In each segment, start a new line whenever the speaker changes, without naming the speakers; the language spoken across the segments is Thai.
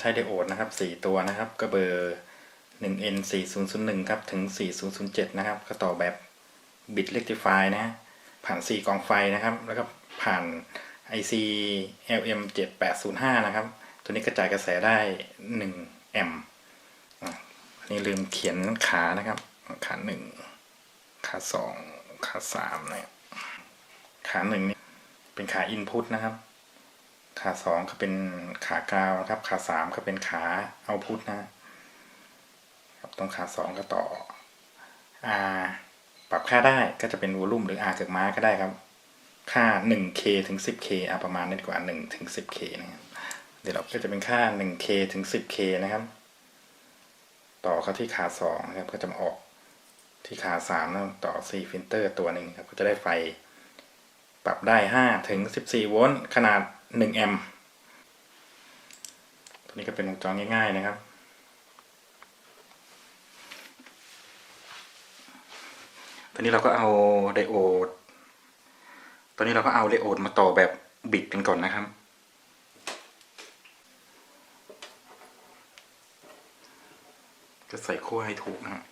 ใช้ไดโอดนะครับ 4 ตัวนะครับ ก็เบอร์ 1N 4001 ครับถึง 4007 นะครับ ก็ต่อแบบบิตเ e กติฟายนะ ผ่าน 4 กองไฟนะครับ แล้วก็ผ่าน IC LM 7805 นะครับ ตัวนี้กระจายกระแสได้ 1 แอมป์อันนี้ลืมเขียนขานะครับ ขาหนึ่งขาสองขาสามเนี่ยขาหนึ่งนี่เป็นขาอินพุตนะครับ ขาสองก็เป็นขากราวนะครับ ขาสามก็เป็นขาเอาพุตนะครับตรงขาสองก็ต่อ R ปรับค่าได้ก็จะเป็นวอลลุ่มหรือ R เกิดม้าก็ได้ครับ ค่า 1K ถึง 10K อะประมาณนี้ดีกว่า 1 ถึง 10K นะครับเดี๋ยวเราก็จะเป็นค่า 1K ถึง 10K นะครับ ต่อเข้าที่ขาสองนะครับ ก็จะมาออกที่ขาสามแล้วต่อ C ฟิลเตอร์ตัวหนึ่งครับ ก็จะได้ไฟ ปรับได้ 5 ถึง 14 โวลต์ ขนาด 1แอมป์ตัวนี้ก็เป็นวงจรง่าย ๆ นะครับ ตอนนี้เราก็เอาไดโอด ตอนนี้เราก็เอาไดโอดมาต่อแบบบิดกันก่อนนะครับจะใส่ขั้วให้ถูกนะฮะ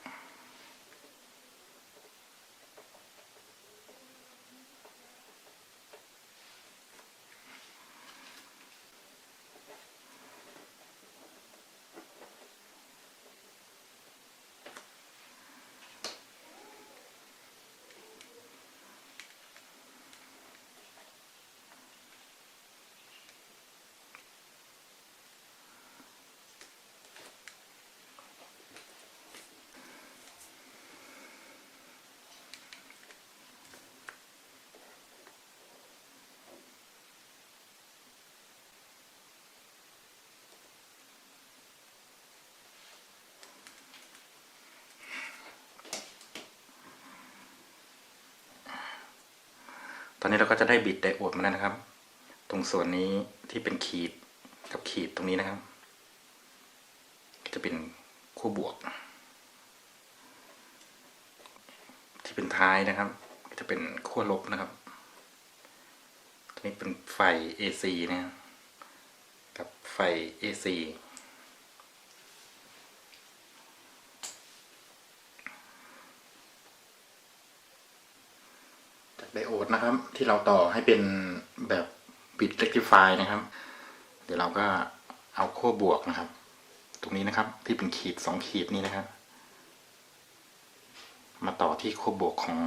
ตอนนี้เราก็จะได้บิดไดโอดมาแล้วนะครับ ตรงส่วนนี้ที่เป็นขีดกับขีดตรงนี้นะครับ จะเป็นขั้วบวก ที่เป็นท้ายนะครับ จะเป็นขั้วลบนะครับตัวนี้เป็นไฟ AC นะครับกับไฟ AC จากไดโอด นะครับ ที่เราต่อให้เป็นแบบบิดเล็กทิฟายนะครับ เดี๋ยวเราก็เอาขั้วบวกนะครับ ตรงนี้นะครับที่เป็นขีดสองขีดนี้นะครับ มาต่อที่ขั้วบวกของ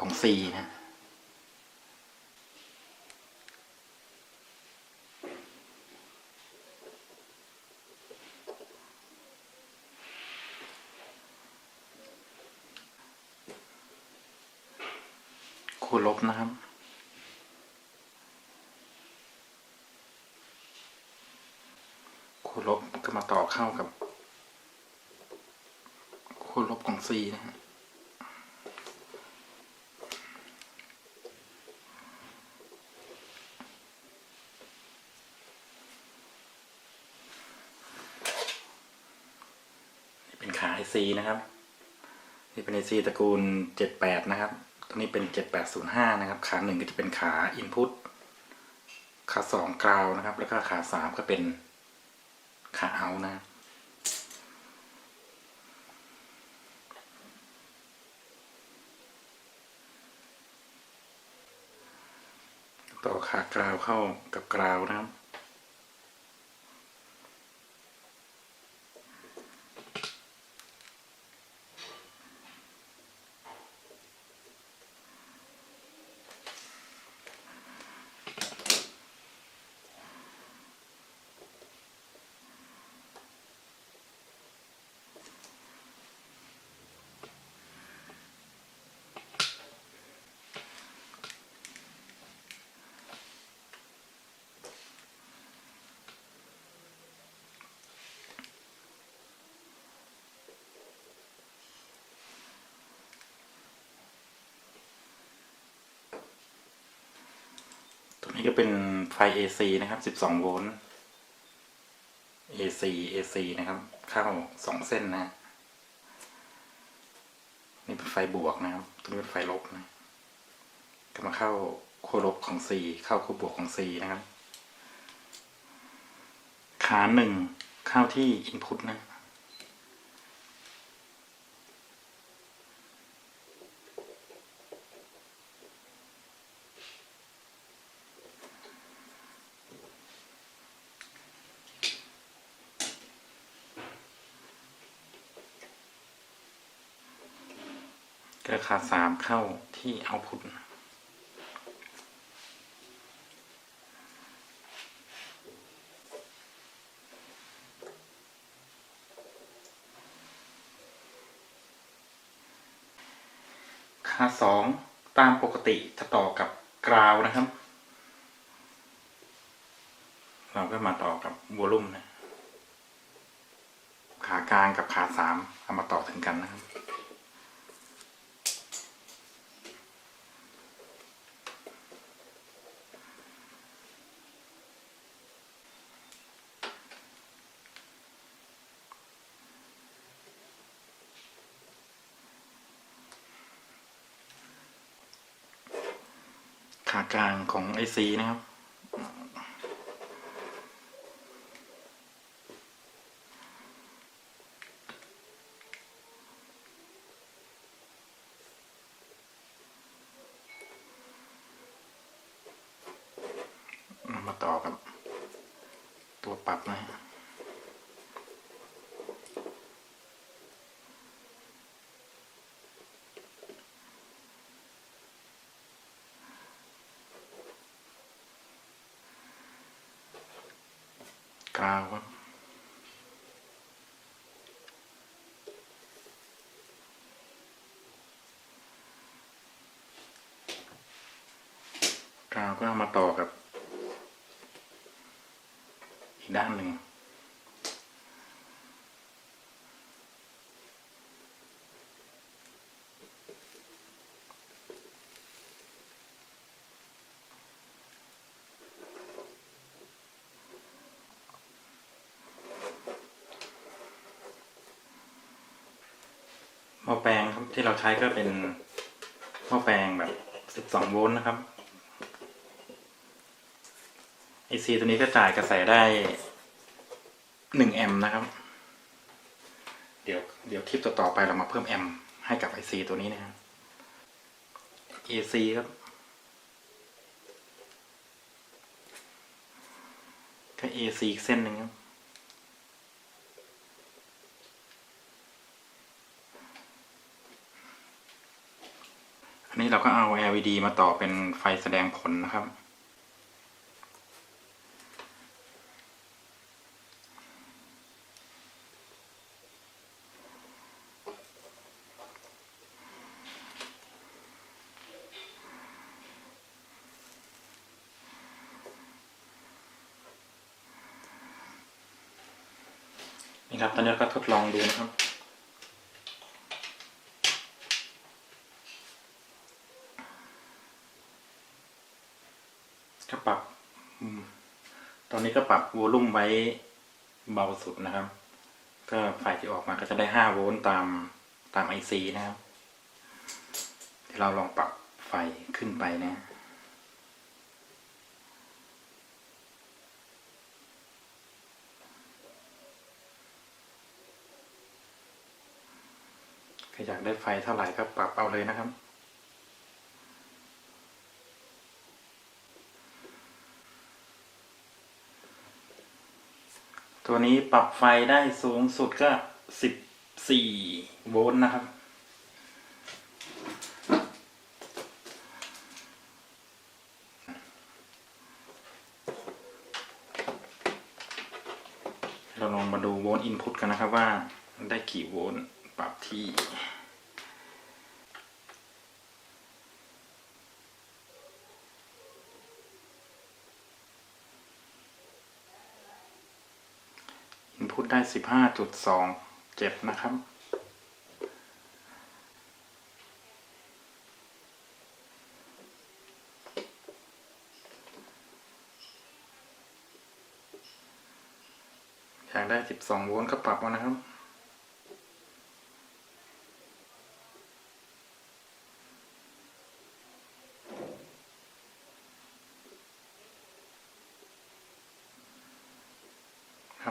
ของ C นะ นะครับขั้วลบก็มาต่อเข้ากับขั้วลบของ C นะฮะนี่เป็นขา IC นะครับ นี่เป็น IC ตระกูล78นะครับ ตัวนี้เป็น 7805 นะครับ ขาหนึ่งก็จะเป็นขา Input ขาสองกราวนะครับ แล้วก็ขาสามก็เป็นขาเอานะต่อขากราวเข้ากับกราวนะครับ นี้ก็เป็นไฟ AC นะครับ 12 โวลต์ AC AC นะครับ เข้าสองเส้นนะ นี่เป็นไฟบวกนะครับตัวนี้เป็นไฟลบนะ ก็มาเข้าขั้วลบของ C เข้าขั้วบวกของ C นะครับ ขาหนึ่งเข้าที่ input นะ ก็ขาสามเข้าที่เอาพุทขาสองตามปกติจะต่อกับกราวนะครับ เราก็มาต่อกับวอลลุ่มนะ ขากลางกับขาสามเอามาต่อถึงกันนะครับ ขากลางของไอซีนะครับ มาต่อกับ ตัวปรับนะาวครับกาวก็เอามาต่อกับ อีกด้านหนึ่ง หม้อแปลงครับที่เราใช้ก็เป็นหม้อแปลงแบบ12โวลต์นะครับไอซีตัวนี้ก็จ่ายกระแสได้1แอมป์นะครับ เดี๋ยวเดี๋ยวคลิปต่อๆไปเรามาเพิ่มแอมป์ให้กับไอซีตัวนี้นะครับ AC ครับก็ AC อีกเส้นหนึ่งครับ อันนี้เราก็เอา LED มาต่อเป็นไฟแสดงผลนะครับ นี่ครับ ตอนนี้ก็ทดลองดูนะครับ ก็ปรับตอนนี้ก็ปรับวอลลุ่มไว้เบาสุดนะครับ ก็ไฟที่ออกมาก็จะได้ห้าโวลต์ตามตามไอซีนะครับเดี๋ยวเราลองปรับไฟขึ้นไปนะใครอยากได้ไฟเท่าไหร่ก็ปรับเอาเลยนะครับ ตัวนี้ปรับไฟได้สูงสุดก็สิบสี่โวลต์นะครับ เราลองมาดูโวลต์อินพุตกันนะครับว่าได้กี่โวลต์ปรับที่ อินพุตได้ สิบห้าจุดสองเจ็ดนะครับ อยากได้สิบสองโวลต์ก็ปรับเอานะครับ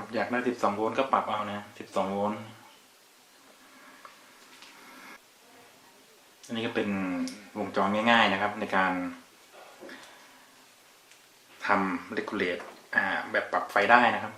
ครับอยากได้12โวลต์ก็ปรับเอานะ12โวลต์อันนี้ก็เป็นวงจรง่าย ๆนะครับ ในการทำ regulate แบบปรับไฟได้นะครับ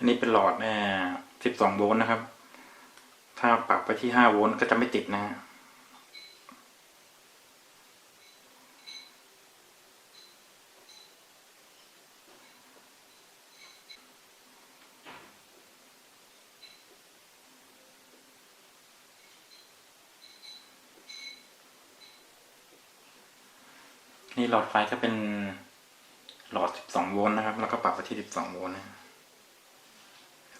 อันนี้เป็นหลอดเนี่ย12โวลต์นะครับ ถ้าปรับไปที่5โวลต์ก็จะไม่ติดนะฮะนี่หลอดไฟก็เป็นหลอด 12 โวลต์นะครับ แล้วก็ปรับไปที่ 12 โวลต์นะ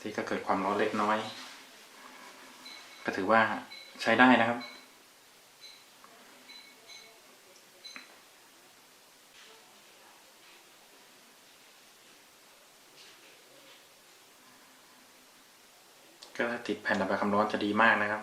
ที่ก็เกิดความร้อนเล็กน้อย ก็ถือว่าใช้ได้นะครับ ก็ถ้าติดแผ่นระบายความร้อนจะดีมากนะครับ